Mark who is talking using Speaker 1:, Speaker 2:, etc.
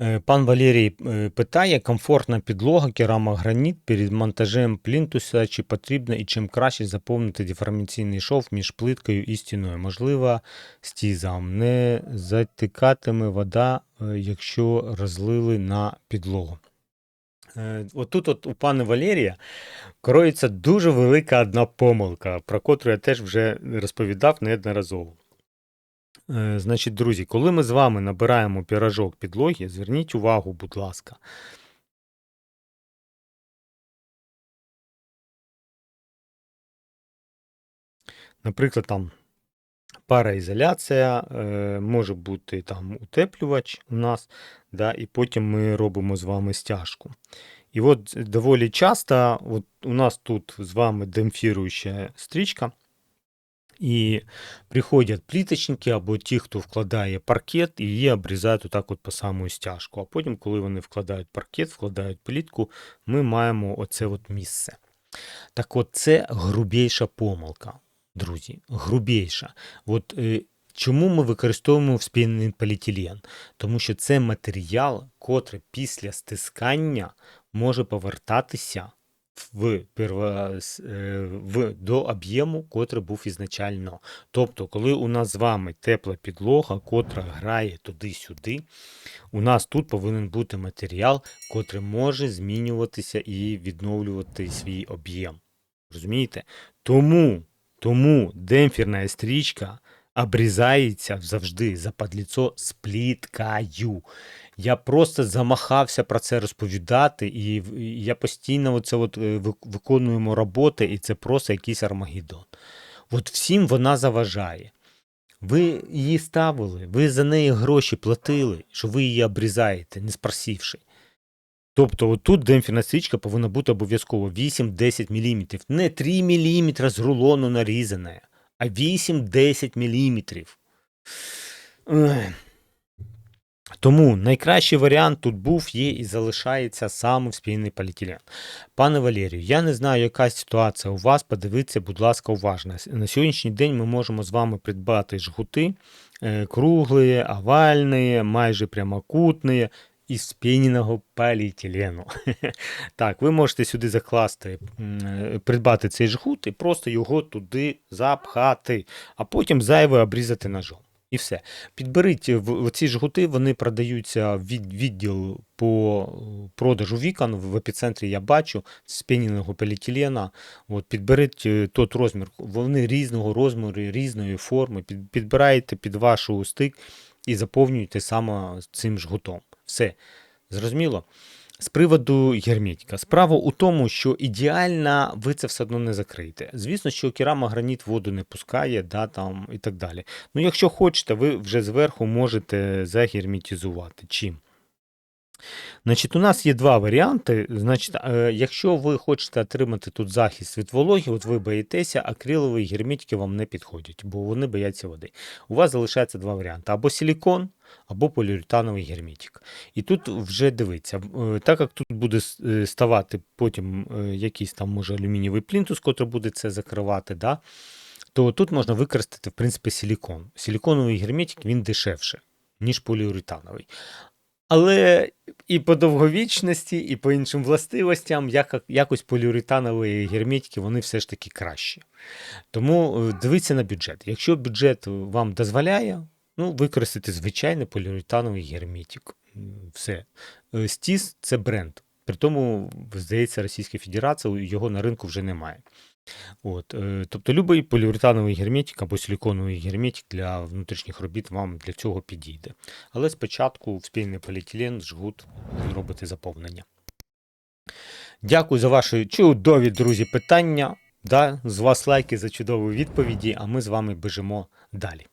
Speaker 1: Е, Пан Валерій е, питає: комфортна підлога, керамограніт перед монтажем плінтуса, чи потрібно і чим краще заповнити деформаційний шов між плиткою і стіною? Можливо, стізам не затикатиме вода, е, якщо розлили на підлогу. Отут от у пана Валерія кроється дуже велика одна помилка, про котру я теж вже розповідав неодноразово. Е, Значить, друзі, коли ми з вами набираємо піражок підлоги, зверніть увагу, будь ласка. Наприклад, там параізоляція, е, може бути там утеплювач у нас, да, і потім ми робимо з вами стяжку. І от доволі часто от у нас тут з вами демпфіруюча стрічка, і приходять пліточники або ті, хто вкладає паркет, і її обрізають отак от по саму стяжку. А потім, коли вони вкладають паркет, вкладають плітку, ми маємо оце от місце. Так от це грубіша помилка, друзі. Грубіша. От, е, чому ми використовуємо вспінений поліетилен? Тому що це матеріал, котрий після стискання може повертатися в, е, в, до об'єму, котрий був ізначально. Тобто, коли у нас з вами тепла підлога, котра грає туди-сюди, у нас тут повинен бути матеріал, котрий може змінюватися і відновлювати свій об'єм. Розумієте? Тому, тому демпферна стрічка обрізається завжди западліцо з пліткою. Я просто замахався про це розповідати, і я постійно оце от е, виконуємо роботи, і це просто якийсь армагеддон. От всім вона заважає. Ви її ставили, ви за неї гроші платили, що ви її обрізаєте, не спросивши. Тобто, отут демпферна стрічка повинна бути обов'язково 8-10 мм. Не 3 мм з рулону нарізане, а 8-10 мм. Тому найкращий варіант тут був, є і залишається саме спільний поліетилен. Пане Валерію, я не знаю, яка ситуація у вас. Подивіться, будь ласка, уважно. На сьогоднішній день ми можемо з вами придбати жгути е, круглі, овальні, майже прямокутні із спіненого поліетилену. Так, ви можете сюди закласти, е, придбати цей жгут і просто його туди запхати, а потім зайве обрізати ножом. І все. Підберіть в ці жгути, вони продаються від, відділ по е, продажу вікон. В епіцентрі я бачу з пенінного поліетилена. От, підберіть е, тот розмір. Вони різного розміру, різної форми. Під, підбираєте під вашу стик і заповнюєте саме цим жгутом. Все. Зрозуміло? З приводу герметика. Справа у тому, що ідеально ви це все одно не закриєте. Звісно, що керамограніт воду не пускає, да, там, і так далі. Ну, якщо хочете, ви вже зверху можете загерметизувати. Чим? Значить, у нас є два варіанти. Значить, е, якщо ви хочете отримати тут захист від вологи, от ви боїтеся, акрилові герметики вам не підходять, бо вони бояться води. У вас залишається два варіанти: або силікон, або поліуретановий герметик. І тут вже дивиться, е, так як тут буде е, ставати потім якийсь там може алюмінієвий плінтус, котрий буде це закривати, да, то тут можна використати, в принципі, силікон. Силіконовий герметик він дешевше, ніж поліуретановий. Але і по довговічності, і по іншим властивостям, як, якось поліуретанові герметики, вони все ж таки кращі. Тому е, дивіться на бюджет. Якщо бюджет вам дозволяє, ну, використати звичайний поліуретановий герметик. Все. Е, Стіс це бренд. При тому, здається, Російська Федерація його на ринку вже немає. От, е, тобто будь-який поліуретановий герметик або силіконовий герметик для внутрішніх робіт вам для цього підійде. Але спочатку в спільний поліетилен, жгут робити заповнення. Дякую за ваші чудові, друзі, питання. Да, з вас лайки за чудові відповіді, а ми з вами бежимо далі.